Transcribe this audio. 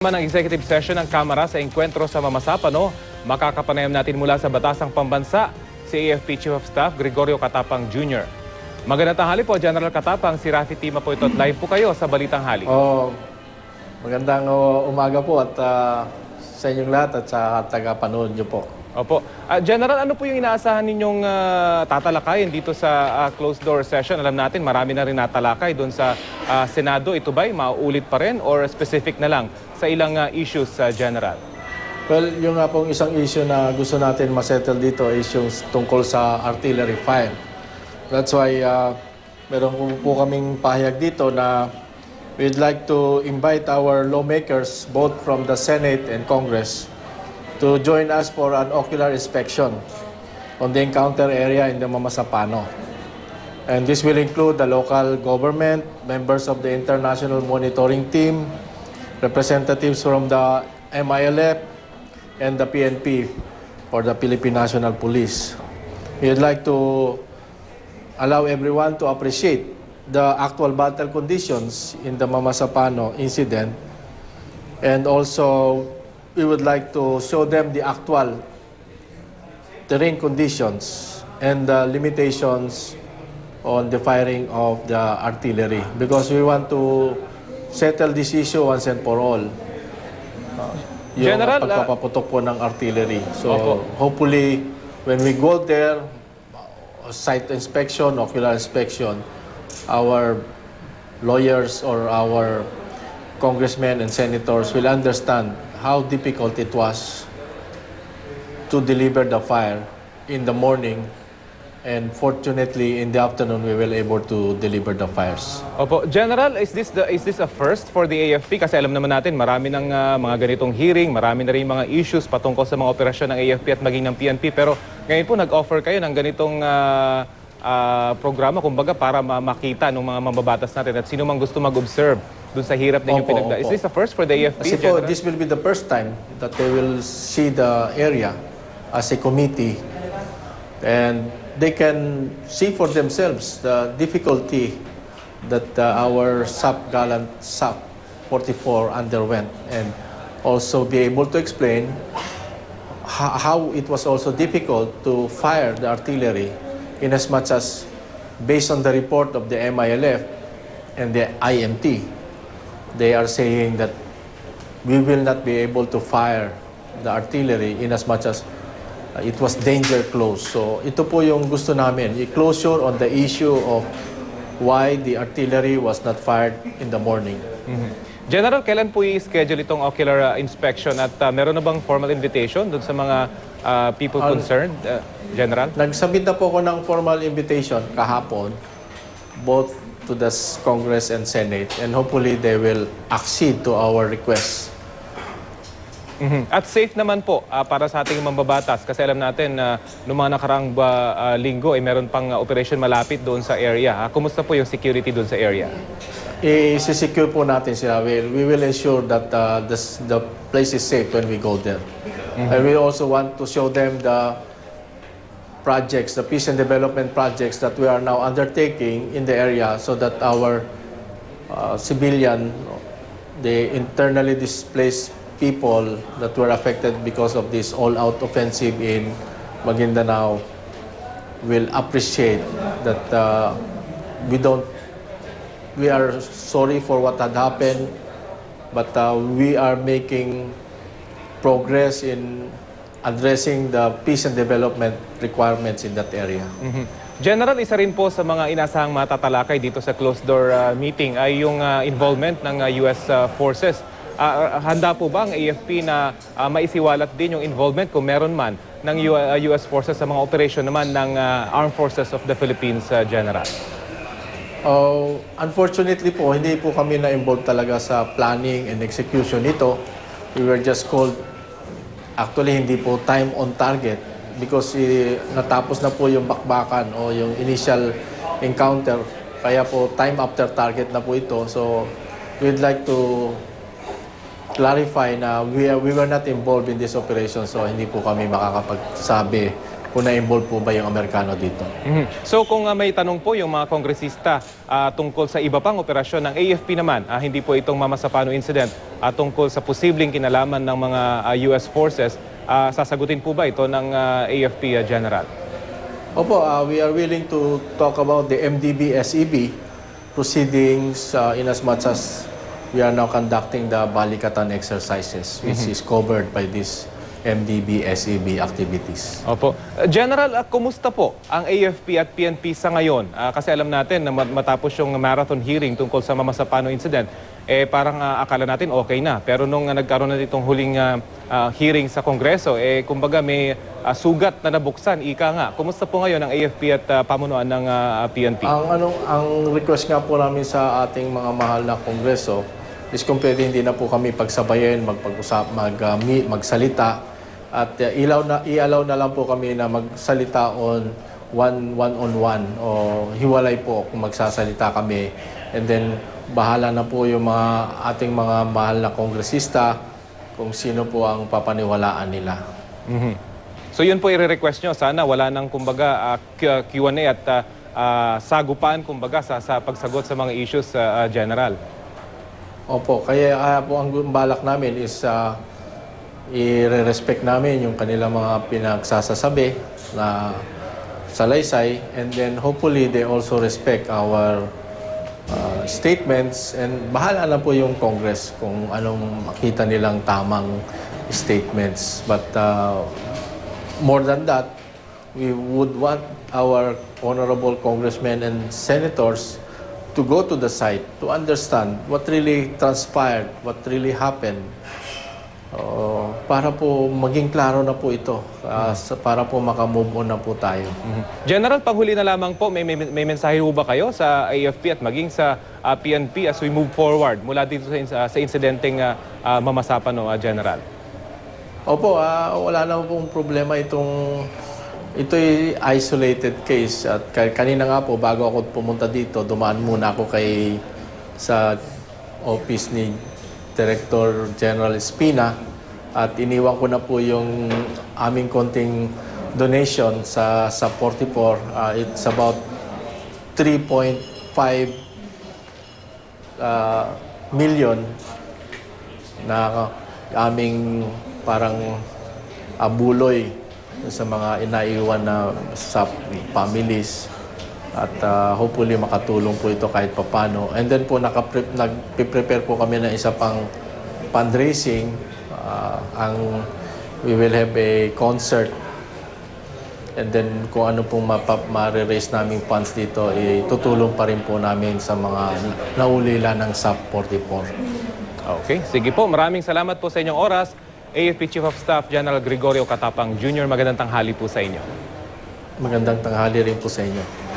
Naman ang executive session ng Kamara sa Enkwentro sa Mamasapano, makakapanayam natin mula sa Batasang Pambansa, si AFP Chief of Staff Gregorio Katapang Jr. Magandang tanghali po, General Katapang. Si Rafi Tima po ito at live po kayo sa Balitang Hali. Oh, magandang uh, umaga po at uh, sa inyong lahat at sa taga-panood niyo po. Opo. Ah, General, ano po yung inaasahan ninyong ah, tatalakayin dito sa ah, closed door session? Alam natin, marami na rin natalakay doon sa ah, Senado. Ito ba'y mauulit pa rin or specific na lang sa ilang ah, issues, sa General? Well, yung nga pong isang issue na gusto natin masettle dito is yung tungkol sa artillery fire. That's why uh, meron po kaming pahayag dito na we'd like to invite our lawmakers both from the Senate and Congress to join us for an ocular inspection on the encounter area in the Mamasapano. And this will include the local government, members of the international monitoring team, representatives from the MILF, and the PNP or the Philippine National Police. We'd like to allow everyone to appreciate the actual battle conditions in the Mamasapano incident and also we would like to show them the actual terrain conditions and the limitations on the firing of the artillery because we want to settle this issue once and for all. Uh, yung General, ah- pagpapaputok po ng artillery. So Opo. hopefully when we go there, uh, site inspection, ocular inspection, our lawyers or our congressmen and senators will understand how difficult it was to deliver the fire in the morning and fortunately in the afternoon we were able to deliver the fires. Opo, General, is this the is this a first for the AFP? Kasi alam naman natin, marami ng ah, mga ganitong hearing, marami na rin mga issues patungkol sa mga operasyon ng AFP at maging ng PNP. Pero ngayon po nag-offer kayo ng ganitong ah, ah, programa, kumbaga para ma- makita ng mga mambabatas natin at sino mang gusto mag-observe dun sa hirap ninyong Opo, pinagda. Is opo. this a first for the AFP, Kasi po, General? this will be the first time that they will see the area as a committee and they can see for themselves the difficulty that uh, our SAP Gallant SAP 44 underwent and also be able to explain ho- how it was also difficult to fire the artillery in as much as based on the report of the MILF and the IMT they are saying that we will not be able to fire the artillery in as much as uh, it was danger close. So ito po yung gusto namin, a closure on the issue of why the artillery was not fired in the morning. General, kailan po i-schedule itong ocular ah, inspection at ah, meron na bang formal invitation dun sa mga ah, people concerned, ah, General? Nagsabit na po ako ng formal invitation kahapon both to the Congress and Senate and hopefully they will accede to our request. Mhm. At safe naman po ah, para sa ating mambabatas kasi alam natin na noong mga nakaraang ba, ah, linggo ay meron pang ah, operation malapit doon sa area. Ah, kumusta po yung security doon sa area? I-secure po natin sila. We, we will ensure that uh, the, s- the place is safe when we go there. And we also want to show them the projects, the peace and development projects that we are now undertaking in the area so that our uh, civilian, the internally displaced people that were affected because of this all-out offensive in Maguindanao will appreciate that uh, we don't we are sorry for what had happened but uh, we are making progress in addressing the peace and development requirements in that area. Mhm. General, isa rin po sa mga inasahang matatalakay dito sa closed door ah, meeting ay yung ah, involvement ng ah, US ah, forces. Ah, handa po ba ang AFP na ah, maisiwalat din yung involvement kung meron man ng U- ah, US forces sa mga operation naman ng ah, Armed Forces of the Philippines, ah, General? Uh, unfortunately po, hindi po kami na-involved talaga sa planning and execution nito. We were just called, actually hindi po time on target because eh, natapos na po yung bakbakan o yung initial encounter. Kaya po time after target na po ito. So we'd like to clarify na we, are, we were not involved in this operation so hindi po kami makakapagsabi kung na-involved po ba yung Amerikano dito. Mhm. So kung ah, may tanong po yung mga kongresista ah, tungkol sa iba pang operasyon ng AFP naman, ah, hindi po itong Mamasapano incident, ah, tungkol sa posibleng kinalaman ng mga ah, US forces. Ah, sasagutin po ba ito ng ah, AFP ah, General? Opo, uh, we are willing to talk about the MDB SEB proceedings uh, in as much as we are now conducting the Balikatan exercises, which is covered by this MDB SEB activities. Opo. Uh, General, ah, kumusta po ang AFP at PNP sa ngayon? Ah, kasi alam natin na mat- matapos yung marathon hearing tungkol sa Mamasapano incident, eh parang ah, akala natin okay na. Pero nung ah, nagkaroon na itong huling ah, ah, hearing sa Kongreso, eh kumbaga may ah, sugat na nabuksan, ika nga. Kumusta po ngayon ang AFP at ah, pamunuan ng ah, PNP? Ang ano ang request nga po namin sa ating mga mahal na kongreso is pwede hindi na po kami pagsabayin, magpag-usap, mag, uh, magsalita at uh, ilaw na i-allow na lang po kami na magsalita on one one on one o hiwalay po kung magsasalita kami and then bahala na po yung mga ating mga mahal na kongresista kung sino po ang papaniwalaan nila. Mhm. So yun po i-request nyo. Sana wala nang kumbaga ah, Q- Q&A at ah, ah, sagupan kumbaga sa, sa pagsagot sa mga issues sa General. Opo, kaya kaya po ang balak namin is uh, i-respect namin yung kanilang mga pinagsasasabi na salaysay and then hopefully they also respect our uh, statements and bahala na po yung Congress kung anong makita nilang tamang statements. But uh, more than that, we would want our honorable congressmen and senators to go to the site to understand what really transpired, what really happened. Uh, para po maging klaro na po ito, uh, sa- para po makamove on na po tayo. Mhm. General, panghuli na lamang po, may, may, may mensahe po ba kayo sa AFP at maging sa ah, PNP as we move forward mula dito sa, ah, sa insidenteng ah, ah, mamasapan, no, ah, General? Opo, ah, wala na pong problema itong ito'y isolated case. At ka- kanina nga po bago ako pumunta dito, dumaan muna ako kay sa office ni Director General Espina. At iniwan ko na po yung aming konting donation sa sa 44 Ah, it's about 3.5 ah, million na aming parang abuloy sa mga inaiwan na sa families at uh, hopefully makatulong po ito kahit papano. And then po nakapre- nag-prepare po kami ng isa pang fundraising. Uh, ang we will have a concert And then kung ano pong mapa- ma-raise naming funds dito, eh, tutulong pa rin po namin sa mga naulila ng SAP 44. Okay, sige po. Maraming salamat po sa inyong oras. AFP Chief of Staff General Gregorio Katapang Jr. Magandang tanghali po sa inyo. Magandang tanghali rin po sa inyo.